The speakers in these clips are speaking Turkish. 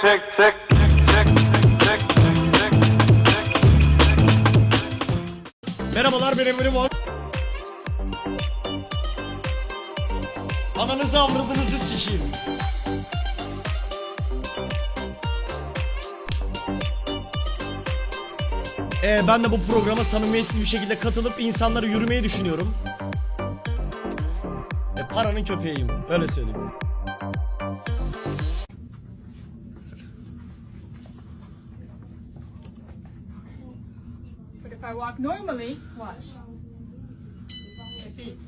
check, check. Merhabalar benim benim var. Ananızı avradınızı sikeyim. Ee, ben de bu programa samimiyetsiz bir şekilde katılıp insanları yürümeyi düşünüyorum. E, paranın köpeğiyim. Öyle söyleyeyim. Walk normally, watch. Beeps.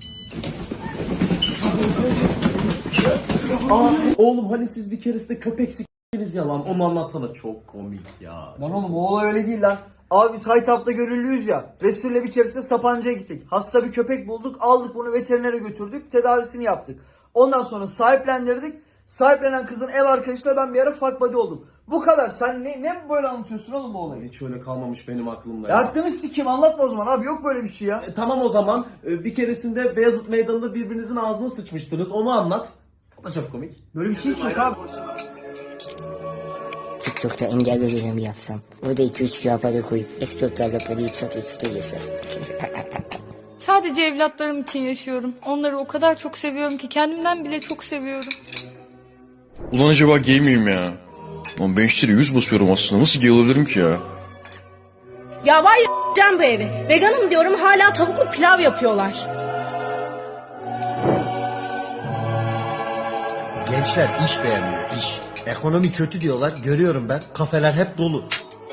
Oğlum hani siz bir keresinde köpek s**tiniz yalan onu anlatsana çok komik ya. Lan oğlum o olay öyle değil lan. Abi biz Haytap'ta gönüllüyüz ya. Resul'le bir keresinde Sapanca'ya gittik. Hasta bir köpek bulduk. Aldık bunu veterinere götürdük. Tedavisini yaptık. Ondan sonra sahiplendirdik. Sahiplenen kızın ev arkadaşıyla ben bir ara fuck buddy oldum. Bu kadar. Sen ne, ne böyle anlatıyorsun oğlum bu olayı? Hiç öyle kalmamış benim aklımda Ya ya. aklını sikim anlatma o zaman abi yok böyle bir şey ya. E, tamam o zaman e, bir keresinde Beyazıt Meydanı'nda birbirinizin ağzına sıçmıştınız onu anlat. O da çok komik. Böyle bir şey hiç yok abi. TikTok'ta engelli rejimi yapsam. Orada 2-3 kilo para koyup eskortlarla parayı çatır yesem. Sadece evlatlarım için yaşıyorum. Onları o kadar çok seviyorum ki kendimden bile çok seviyorum. Ulan acaba gay miyim ya? Lan ben işte 100 basıyorum aslında. Nasıl gay olabilirim ki ya? Ya var ya bu evi. Veganım diyorum hala tavuklu pilav yapıyorlar. Gençler iş beğenmiyor iş. Ekonomi kötü diyorlar görüyorum ben kafeler hep dolu.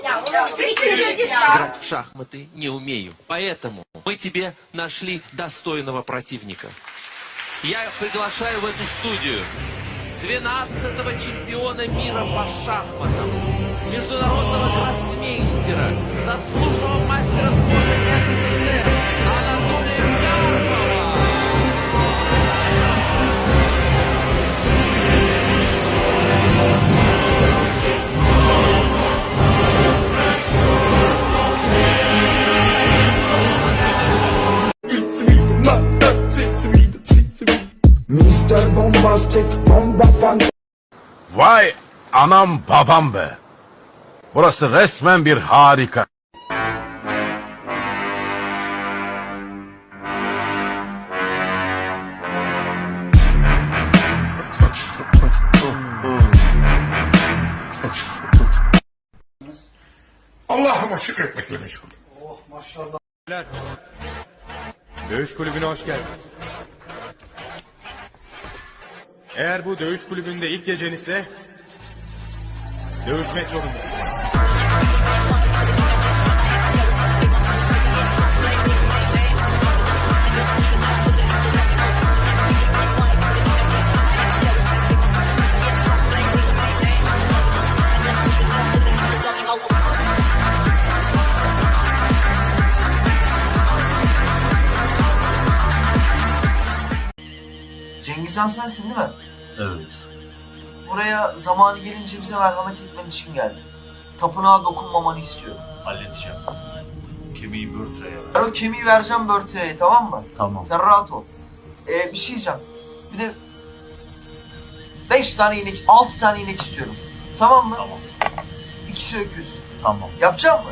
Играть в шахматы не умею. Поэтому мы тебе нашли достойного противника. Я приглашаю в эту студию 12-го чемпиона мира по шахматам, международного гроссмейстера, заслуженного мастера спорта СССР Bombastic bomba fan Vay anam babam be. Burası resmen bir harika. Allah'ıma şükretmekle meşgul. Dövüş kulübüne hoş geldiniz. Eğer bu dövüş kulübünde ilk gecenizse dövüşmek zorundasınız. Han sensin değil mi? Evet. Buraya zamanı gelince bize merhamet etmen için geldim. Tapınağa dokunmamanı istiyorum. Halledeceğim. Kemiği börtüreye ver. Ben o kemiği vereceğim Börtüre'ye tamam mı? Tamam. Sen rahat ol. Ee, bir şey diyeceğim. Bir de 5 tane inek, 6 tane inek istiyorum. Tamam mı? Tamam. İkisi öküz. Tamam. Yapacak mı?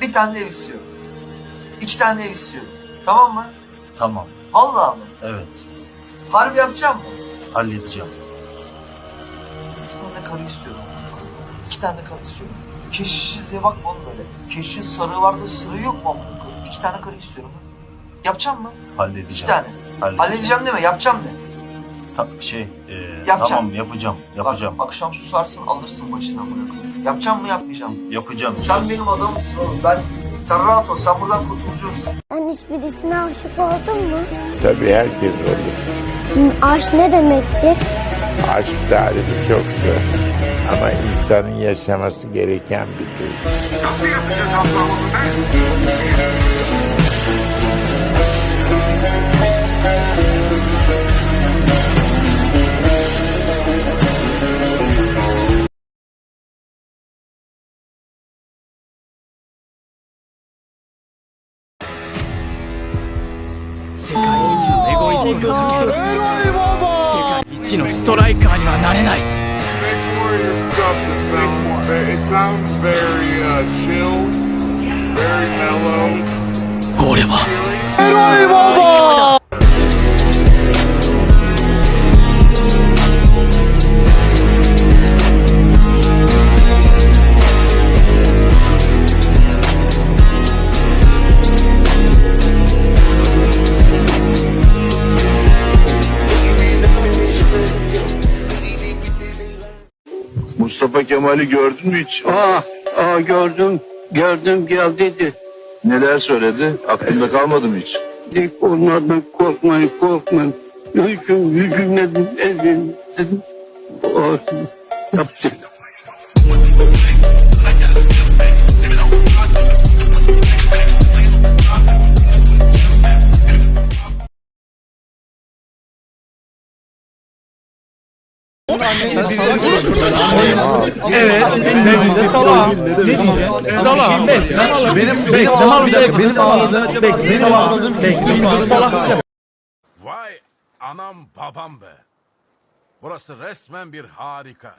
Bir tane de ev istiyorum. İki tane de ev istiyorum. Tamam mı? Tamam. Vallahi mı? Evet. Harbi yapacak mı? Halledeceğim. İki tane karı istiyorum. İki tane karı istiyorum. Keşişiz diye bakma oğlum böyle. Keşişin sarığı vardı, sırığı yok mu? amına koyayım? İki tane karı istiyorum. Yapacak mı? Halledeceğim. İki tane. Halledeceğim. Halledeceğim deme, yapacağım de. Ta- şey, e, Yapacağım. tamam yapacağım. Yapacağım. Bak, akşam susarsın alırsın başına amına koyayım. Yapacağım mı yapmayacağım. Yapacağım. Sen benim adamımsın oğlum. Ben sen rahat ol. Sen buradan kurtulacaksın. Sen hiç birisine aşık oldun mu? Tabii herkes olur. Aşk ne demektir? Aşk tarifi çok zor. Ama insanın yaşaması gereken bir duygu. のエゴイスト世界一のストライカーにはなれない。俺は。エロいーボー Mustafa Kemal'i gördün mü hiç? Aa, aa gördüm. Gördüm geldiydi. Neler söyledi? Aklında kalmadı mı hiç? Dik onlardan korkmayın korkmayın. Hücum hücumla evin. Yaptım. Evet. Benim tamam. Ne diyeceğim? Tamam. Benim benim dakika benim anladığım benim anladığım benim Vay anam babam be. Burası resmen bir harika.